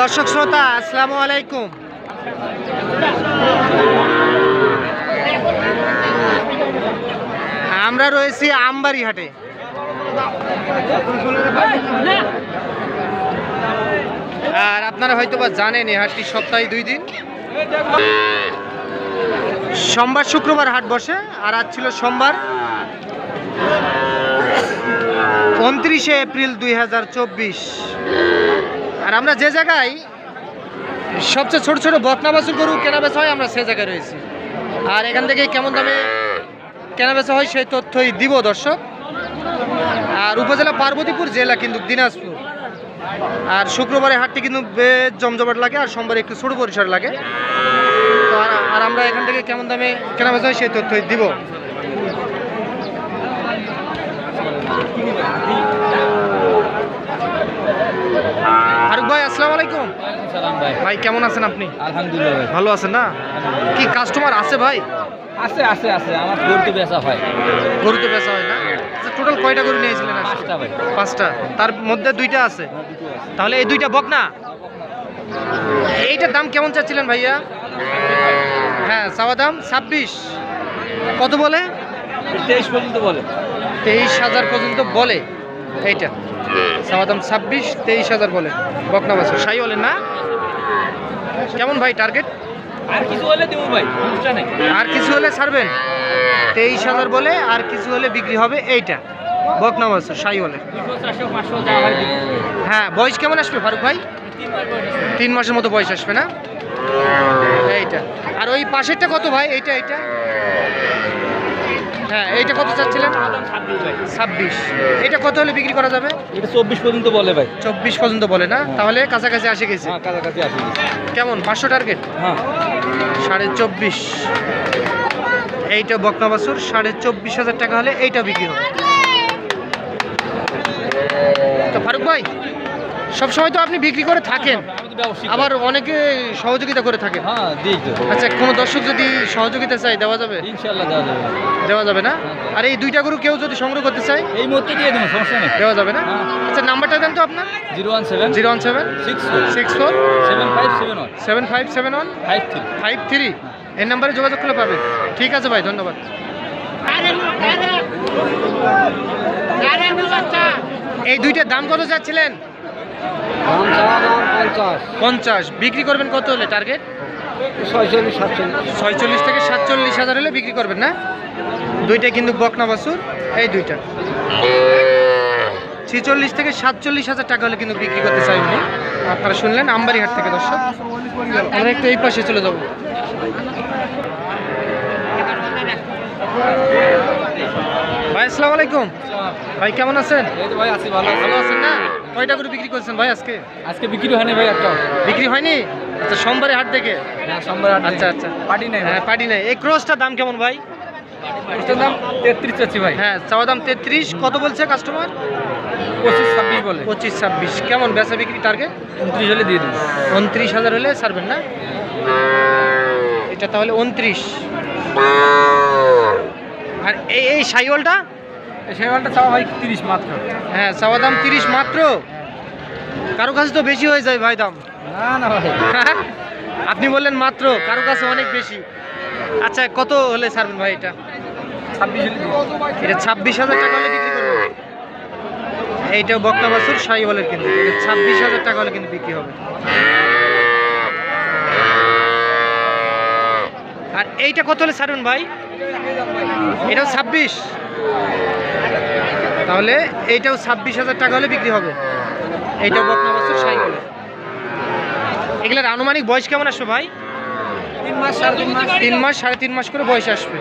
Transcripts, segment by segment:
দর্শক শ্রোতা, আসসালামু আলাইকুম। আমরা রয়েছি আমবাড়ি হাটে আর আপনারা হয়তো বা জানেন, এই হাটটি সপ্তাহে দুই দিন। সোমবার শুক্রবার হাট বসে, আর আজ ছিল সোমবার উনত্রিশে এপ্রিল দুই হাজার চব্বিশ। আর আমরা যে জায়গায় সবচেয়ে ছোট ছোট বকনা বাছুর গরু কেনা বেচা হয়, আমরা সে জায়গায় রয়েছি। আর এখান থেকে কেমন দামে কেনা বেচা হয়, সেই তথ্যই দিব দর্শক। আর উপজেলা পার্বতীপুর জেলা কিন্তু দিনাজপুর। আর শুক্রবারে হাটটি কিন্তু বেশ জমজমাট লাগে, আর সোমবারে একটু ছোট পরিসর লাগে। তো আর আমরা এখান থেকে কেমন দামে কেনা বেচা হয়, সেই তথ্যই দিব। ফারুক ভাই আসসালামু আলাইকুম। সালাম ভাই। ভাই কেমন আছেন আপনি? আলহামদুলিল্লাহ ভাই। ভালো আছেন না? কি কাস্টমার আছে ভাই? আছে আছে আছে। আমার গরু তো বেচা হয়। গরু তো বেচা হয় না? টোটাল কয়টা গরু নিয়েছিলেন আজকে? পাঁচটা ভাই। পাঁচটা। তার মধ্যে দুইটা আছে? তাহলে এই দুইটা বক না এইটার দাম কেমন চাচ্ছিলেন ভাইয়া? হ্যাঁ চাওয়া দাম ছাব্বিশ। কত বলে? তেইশ পর্যন্ত বলে। তেইশ হাজার পর্যন্ত বলে। এইটা। চাওয়া দাম ছাব্বিশ তেইশ হাজার বলে। বকনা বাছুর। সাই বলেন না? কেমন ভাই টার্গেট আর কিছু হলে দেবো ভাই আর কিছু হলে ছাড়বেন? তেইশ হাজার বলে আর কিছু হলে বিক্রি হবে এইটা। বকনা বাছুর সাই যা হয় বয়স কেমন আসবে ফারুক ভাই। তিন মাসের মতো বয়স আসবে না? এইটা। আর ওই পাশেরটা কত ভাই? এইটা এইটা? হ্যাঁ এইটা কত চাচ্ছিলেন? ছাব্বিশ। এটা কত হলে বিক্রি করা যাবে? এটা চব্বিশ পর্যন্ত বলে ভাই। চব্বিশ পর্যন্ত বলে না? তাহলে কাছাকাছি আসে গেছে হ্যাঁ কাছাকাছি আসে গেছে। কেমন? পাঁচশো টার্গেট? হ্যাঁ। সাড়ে চব্বিশ। এইটা বকনা সাড়ে চব্বিশ হাজার টাকা হলে এইটা বিক্রি হবে। তো ফারুক ভাই সবসময় তো আপনি বিক্রি করে থাকেন আবার অনেকে সহযোগিতা করে থাকেন হ্যাঁ আচ্ছা কোনো দর্শক যদি সহযোগিতা চাই দেওয়া যাবে দেওয়া যাবে দেওয়া যাবে না আর এই দুইটা গরু কেউ যদি সংগ্রহ করতে চায় এই মুহূর্তে দিয়ে দেবো সমস্যা নেই দেওয়া যাবে না হ্যাঁ। আচ্ছা নাম্বারটা দেন তো আপনার zero one seven zero one seven six four six four seven five seven one seven five seven one five three five three এই নাম্বারে যোগাযোগ করলে পাবেন ঠিক আছে ভাই ধন্যবাদ এই দুইটার দাম কত যাচ্ছিলেন পঞ্চাশ। বিক্রি করবেন কত হলে টার্গেট ছয়চল্লিশ থেকে সাতচল্লিশ হাজার হলে বিক্রি করবেন না? দুইটা কিন্তু বকনা বাছুর এই দুইটা। ছিচল্লিশ থেকে সাতচল্লিশ হাজার টাকা হলে কিন্তু বিক্রি করতে চাই উনি। আপনারা শুনলেন আমবাড়িহাট থেকে দর্শক। আমরা একটু এই পাশে চলে যাব। আসসালামু আলাইকুম। ভাই কেমন আছেন? এই তো ভাই আছি ভালো। ভালো আছেন না? কয়টা করে বিক্রি করছেন ভাই আজকে? আজকে বিক্রি হয়নি ভাই একটা। বিক্রি হয়নি? আচ্ছা সোমবারে হাট থেকে হ্যাঁ সোমবার আচ্ছা আচ্ছা। পার্টি নেই হ্যাঁ পাটি নাই। এই ক্রসটার দাম কেমন ভাই? ওটার দাম তেত্রিশ চাচ্ছি ভাই। হ্যাঁ চাওয়া দাম তেত্রিশ। কত বলছে কাস্টমার পঁচিশ ছাব্বিশ বলে। পঁচিশ ছাব্বিশ। কেমন বেচা বিক্রি টার্গেট উনত্রিশ হলে দিয়ে দেবো উনত্রিশ হাজার হলে ছাড়বেন না? এটা তাহলে উনত্রিশ। আর এই এই সাইওয়ালটা মালটা চাওয়া ভাই তিরিশ মাত্র। হ্যাঁ চাওয়া দাম তিরিশ মাত্র? কারও কাছে তো বেশি হয়ে যায় ভাই দাম। না না ভাই। আপনি বললেন মাত্র কারও কাছে অনেক বেশি। আচ্ছা কত হলে ছাড়বেন ভাই এটা। এটা ছাব্বিশ হাজার টাকা হলে বিক্রি করব। এইটা বক্তা বাছুর সাই বলের কিন্তু। ছাব্বিশ হাজার টাকা হলে কিন্তু বিক্রি হবে। আর এইটা কত হলে ছাড়বেন ভাই? এটাও ছাব্বিশ? তাহলে এইটাও ছাব্বিশ হাজার টাকা হলে বিক্রি হবে। এইটাও বকনা বাছুর সাই বলে এগুলোর আনুমানিক বয়স কেমন আসবে ভাই? তিন মাস সাড়ে তিন মাস। তিন মাস সাড়ে তিন মাস করে বয়স আসবে।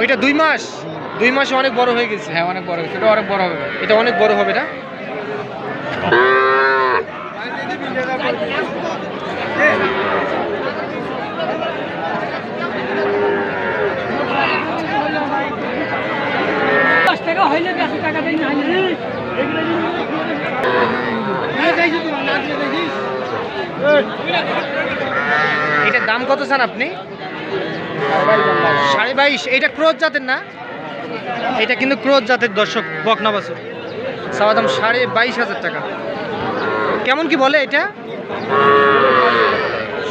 ওইটা দুই মাস? দুই মাসে অনেক বড় হয়ে গেছে। হ্যাঁ অনেক বড় সেটা অনেক বড় হবে। এটা অনেক বড় হবে না? টাকা হইলে বেশি টাকা দেয় না এটার দাম কত চান আপনি? সাড়ে বাইশ, এটা ক্রোধ জাতের না? এটা কিন্তু ক্রোধ জাতের দর্শক বকনা বাছুর চাওয়া দাম সাড়ে বাইশ হাজার টাকা। কেমন কি বলে এটা?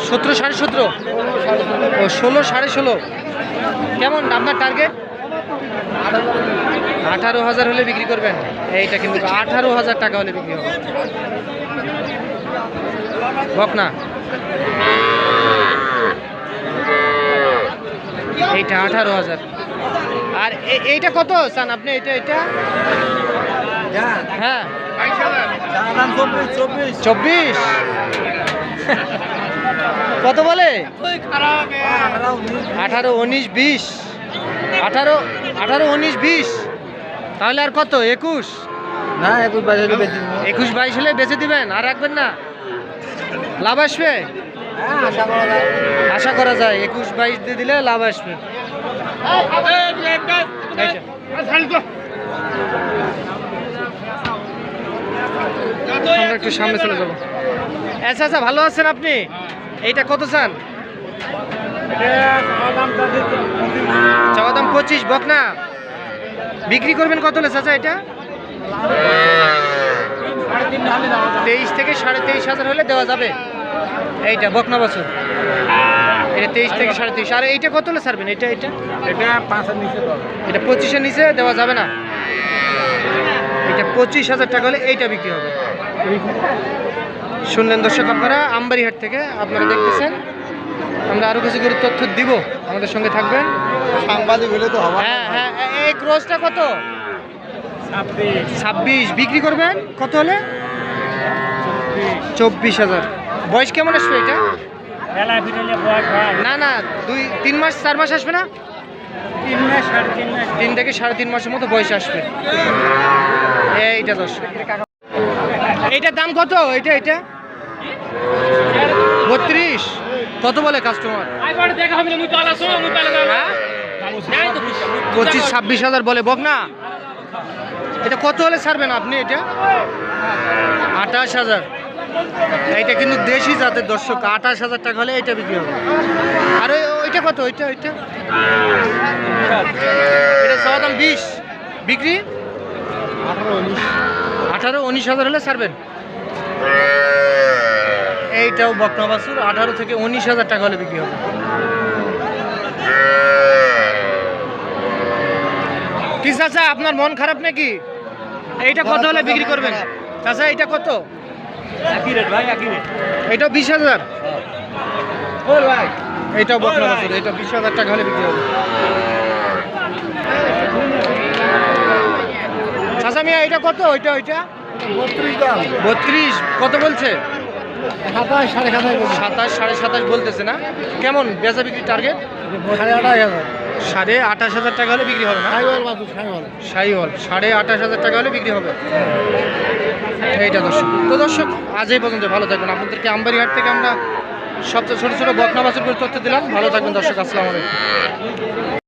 সতেরো সাড়ে সতেরো? ও, ষোলো সাড়ে ষোলো। কেমন, আপনার টার্গেট আঠারো হাজার হলে বিক্রি করবেন? এইটা কিন্তু আঠারো হাজার টাকা হলে বিক্রি হবে। বকনা এইটা আঠারো হাজার। আর এইটা কত? চান আপনি এটা এটা হ্যাঁ। চব্বিশ। কত বলে? আঠারো, উনিশ, বিশ। আঠারো আঠারো, উনিশ, বিশ। তাহলে আর কত? একুশ? না একুশ বাইশ হলে একুশ বাইশ হলে বেঁচে দিবেন আর রাখবেন না? লাভ আসবে? হ্যাঁ, আশা করা যায়। আশা করা যায় একুশ বাইশ দিয়ে দিলে লাভ আসবে। আমরা একটু সামনে চলে যাব। আচ্ছা আচ্ছা ভালো আছেন আপনি? এইটা কত চান? চাওয়া দাম পঁচিশ বক না বিক্রি করবেন কত হলে চাচা এটা? তেইশ থেকে সাড়ে তেইশ হাজার হলে দেওয়া যাবে। এইটা বকনা বছর? এটা তেইশ থেকে সাড়ে তেইশ। আর এইটা কত হলে ছাড়বেন? এটা এটা? এটা পাঁচের নিচে এটা পঁচিশের নিচে দেওয়া যাবে না? এটা পঁচিশ হাজার টাকা হলে এইটা বিক্রি হবে। শুনলেন দর্শক আপনারা আমবাড়িহাট থেকে আপনারা দেখতেছেন। আমরা আরও কিছু করে তথ্য দিব। আমাদের সঙ্গে থাকবেন। সাংবাদিক হলে তো হবে হ্যাঁ হ্যাঁ। এই ক্রসটা কত? ছাব্বিশ। বিক্রি করবেন? কত হলে? চব্বিশ হাজার। বয়স কেমন আসবে এটা? না না দুই তিন মাস চার মাস আসবে না? তিন থেকে সাড়ে তিন মাসের মতো বয়স আসবে। এইটা দশ। এইটার দাম কত? এটা এটা বত্রিশ। কত বলে কাস্টমার পঁচিশ ছাব্বিশ হাজার বলে বক না। এটা কত হলে ছাড়বেন আপনি এটা? আঠাশ হাজার। এইটা কিন্তু দেশি জাতের দর্শক আঠাশ হাজার টাকা হলে এটা বিক্রি হবে। আর ওইটা কত? ওইটা ওইটা? এটা চাওয়া দাম বিশ। বিক্রি? আঠারো আঠারো উনিশ হাজার হলে ছাড়বেন। এইটাও বকনা বাছুর আঠারো থেকে উনিশ হাজার টাকা হলে বিক্রি হবে। কি চাচা আপনার মন খারাপ নাকি? এইটা কত হলে বিক্রি করবেন? চাচা এইটা কত? এইটা বিশ হাজার? এইটাও বকনা বাছুর এটা বিশ হাজার টাকা হলে বিক্রি হবে। চাচা মিয়া এটা কত? ওইটা ওইটা বত্রিশ কত বলছে? সাতাশ সাড়ে সাতাশ সাড়ে সাতাশ বলতেছে না? কেমন? বেচা বিক্রি টার্গেট সাড়ে আঠাশ হাজার। সাড়ে আঠাশ হাজার টাকা হলে বিক্রি হবে না? সাড়ে আঠাশ হাজার টাকা হলে বিক্রি হবে। এইটা দর্শক। তো দর্শক আজ এই পর্যন্ত ভালো থাকবেন। আপনাদেরকে আমবাড়িহাট থেকে আমরা সবচেয়ে ছোটো ছোটো বকনা করে তথ্য দিলাম। ভালো থাকবেন দর্শক আসসালামু আলাইকুম।